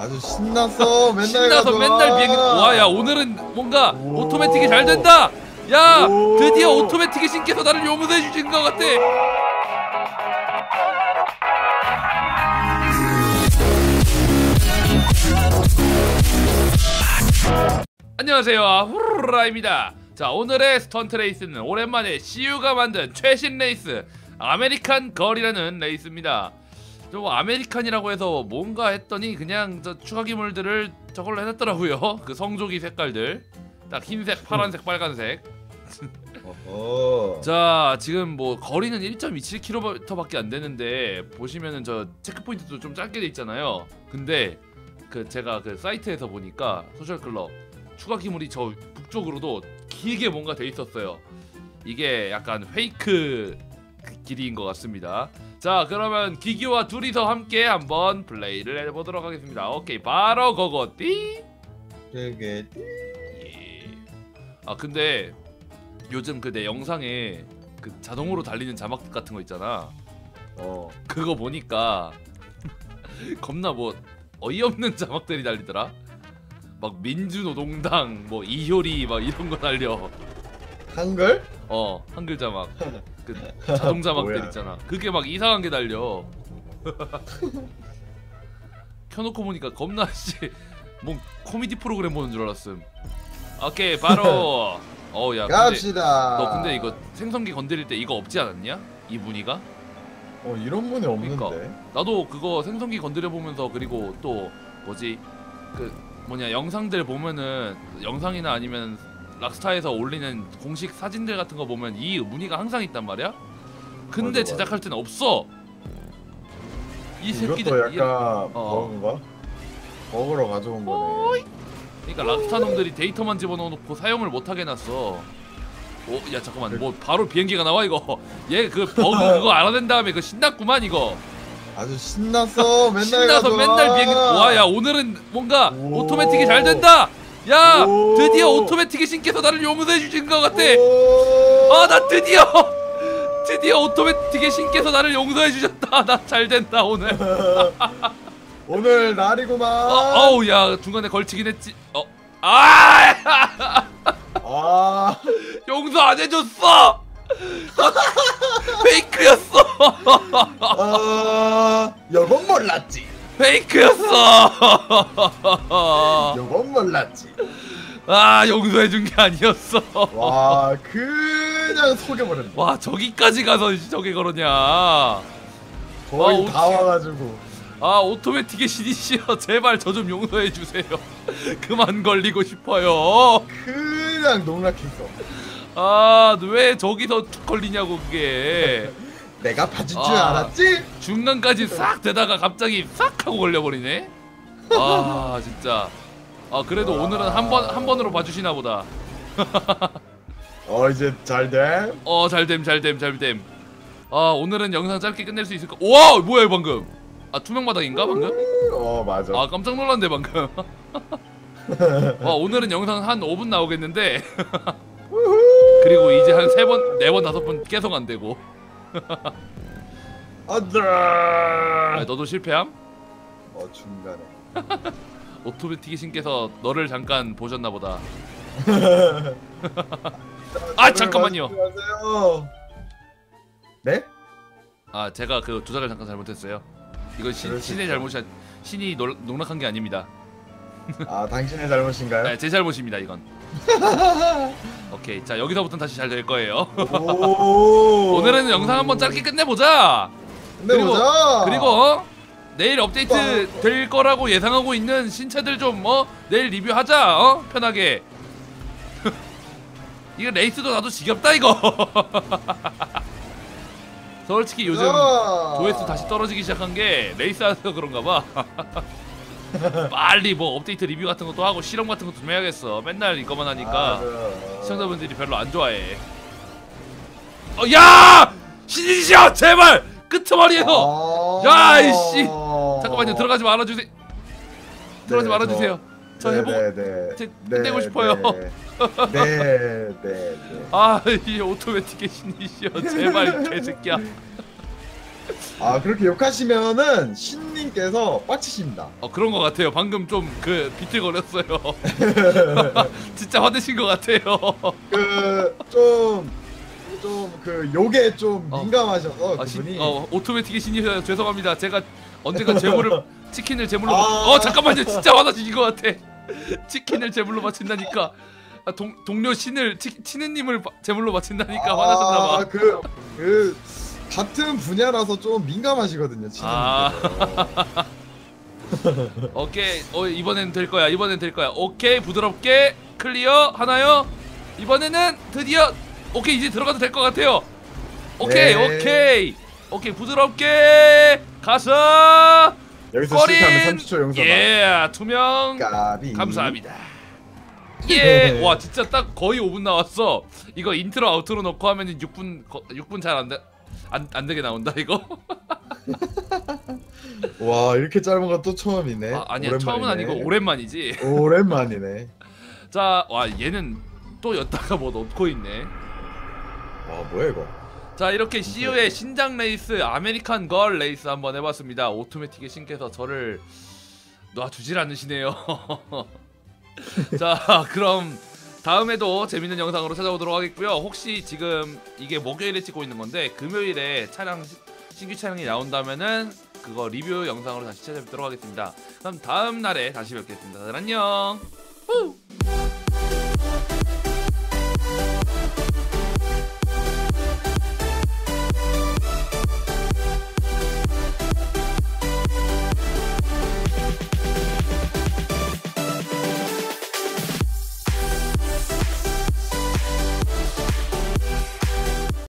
아주 신났어 맨날 신나서. 맨날 비행기 와야 오늘은 뭔가 오. 오토매틱이 잘 된다 야 오. 드디어 오토매틱의 신께서 나를 용서해 주신 것 같아 안녕하세요 후라입니다 자 오늘의 스턴트 레이스는 오랜만에 CU가 만든 최신 레이스 아메리칸 걸이라는 레이스입니다 좀 아메리칸이라고 해서 뭔가 했더니 그냥 저 추가 기물들을 저걸로 해놨더라고요. 그 성조기 색깔들. 딱 흰색 파란색 빨간색. 자 지금 뭐 거리는 1.27km밖에 안 되는데 보시면은 저 체크포인트도 좀 짧게 돼 있잖아요. 근데 그 제가 그 사이트에서 보니까 소셜 클럽 추가 기물이 저 북쪽으로도 길게 뭔가 돼 있었어요. 이게 약간 페이크 그 길이인 것 같습니다 자 그러면 기기와 둘이서 함께 한번 플레이를 해보도록 하겠습니다 오케이 바로 고고띠 되게 예. 아 근데 요즘 그 내 영상에 그 자동으로 달리는 자막 같은 거 있잖아. 어 그거 보니까 겁나 뭐 어이없는 자막들이 달리더라. 막 민주노동당 뭐 이효리 막 이런 거 달려. 한글? 어 한글 자막. 그 자동 자막들 뭐야. 있잖아. 그게 막 이상한 게 달려. 켜놓고 보니까 겁나 씨뭐 코미디 프로그램 보는 줄 알았음. 오케이 바로. 어야 근데 갑시다 너 근데 이거 생성기 건드릴 때 이거 없지 않았냐? 이 무늬가? 어 이런 분이 없는데 그러니까. 나도 그거 생성기 건드려 보면서 그리고 또 뭐지 그 뭐냐 영상들 보면은 영상이나 아니면 락스타에서 올리는 공식 사진들 같은 거 보면 이 무늬가 항상 있단 말이야. 근데 맞아, 맞아. 제작할 때는 없어. 이 이것도 새끼들 이- 약간 어. 버그인가? 버그로 가져온 거네 그러니까 락스타 놈들이 데이터만 집어넣어놓고 사용을 못하게 해놨어. 오, 야 잠깐만, 뭐 바로 비행기가 나와 이거. 얘 그 버그 그거 알아낸 다음에 그 신났구만 이거. 아주 신났어 맨날 신나서. 맨날 비행기. 와, 야 오늘은 뭔가 오. 오토매틱이 잘 된다. 야, 오. 드디어 오토매틱의 신께서 나를 용서해 주신 것 같아. 오. 아, 나 드디어, 드디어 오토매틱의 신께서 나를 용서해 주셨다. 나 잘 된다 오늘. 오늘 날이구만 어, 어우, 야 중간에 걸치긴 했지. 어, 아, 아 용서 안 해줬어. 페이크였어. 아, 요건 몰랐지. 페이크였어. 요건 몰랐지. 아 용서해 준 게 아니었어. 와, 그냥 속여버렸네. 와 저기까지 가서 저게 그러냐. 거의 와, 다 오케이. 와가지고. 아 오토매틱의 신이시여 제발 저 좀 용서해 주세요. 그만 걸리고 싶어요. 그냥 농락했어. 아왜 저기서 툭 걸리냐고 그게. 내가 봐줄 줄 아. 알았지? 중간까지 싹 되다가 갑자기 싹 하고 걸려버리네. 아 진짜. 아 그래도 와. 오늘은 한 번 한 번으로 봐주시나 보다. 어, 이제 잘 돼. 어 잘됨 잘됨 잘됨. 아 오늘은 영상 짧게 끝낼 수 있을까? 와 뭐야 이거 방금? 아 투명 바닥인가 방금? 어, 맞아. 아 깜짝 놀랐네 방금. 와 오늘은 영상 한 5분 나오겠는데 그리고 이제 한 세 번, 네 번, 다섯 번 계속 안 되고. 안돼. 아, 너도 실패함? 어, 중간에. 오토매틱이 신께서 너를 잠깐 보셨나 보다. 아 잠깐만요. 네? 아 제가 그 조작을 잠깐 잘못했어요. 이건 신, 신의. 잘못이 아니- 신이 놀, 농락한 게 아닙니다. 아, 당신의 잘못인가요? 네, 제 잘못입니다 이건. 오케이 자 여기서부터 는 다시 잘 될 거예요. 오. 오늘은 영상 한번 짧게 끝내보자. 끝내보자. 그리고 어? 내일 업데이트 될 거라고 예상하고 있는 신체들 좀 어? 내일 리뷰하자 어? 편하게 이거 레이스도 나도 지겹다 이거 솔직히 요즘 자. 조회수 다시 떨어지기 시작한 게 레이스 하서 그런가 봐 빨리 뭐 업데이트 리뷰 같은 것도 하고 실험 같은 것도 좀 해야겠어 맨날 이거만 하니까 아, 시청자분들이 별로 안 좋아해 어, 야! 신이시여 제발 끄트머리에서 아. 야, 이씨. 잠깐만요 들어가지 말아주세요 들어가지 네, 말아주세요 저 네, 해보 네, 네. 제- 네, 싶어요. 네, 네, 네. 네. 아이 오토매틱의 신이시여 제발 개새끼야 아 그렇게 욕하시면은 신님께서 빡치십니다. 어 그런 것 같아요. 방금 좀 그 비틀거렸어요. 진짜 화내신 것 같아요. 그 좀 좀 그 욕에 좀 어. 민감하셔서 아, 신, 그분이 어 오토매틱의 신이셔서 죄송합니다. 제가 언젠가 재물을 치킨을 제물로 아. 바... 어 잠깐만요. 진짜 화나신 것 같아. 치킨을 제물로 바친다니까. 아, 동, 동료 신을 치, 치느님을 바- 제물로 바친다니까 화나셨나봐. 아, 그, 그 같은 분야라서 좀 민감하시거든요. 아. 친구분께서. 오케이 어 이번엔 될 거야 이번엔 될 거야 오케이 부드럽게 클리어 하나요 이번에는 드디어 오케이 이제 들어가도 될 것 같아요 오케이 네. 오케이 오케이 부드럽게 가서 여기서 꺼린 실패하면 30초 용서다. 예 투명 까비. 감사합니다 네. 예와 진짜 딱 거의 5분 나왔어 이거 인트로 아우트로 넣고 하면 6분 6분 잘 안돼 안, 안 되게 나온다 이거 와 이렇게 짧은 건 또 처음이네. 아, 아니야 처음은 아니고. 오랜만이지 오랜만이네. 자, 와 얘는 또 였다가 뭐 넣고 있네. 와 뭐야 이거? 자, 이렇게 CU의 신작 레이스 아메리칸 걸 레이스 한번 해봤습니다. 오토매틱의 신께서 저를 놔주질 않으시네요. 자, 그럼 다음에도 재밌는 영상으로 찾아오도록 하겠고요. 혹시 지금 이게 목요일에 찍고 있는 건데 금요일에 차량 시- 신규 차량이 나온다면은 그거 리뷰 영상으로 다시 찾아뵙도록 하겠습니다. 그럼 다음 날에 다시 뵙겠습니다. 안녕. 후!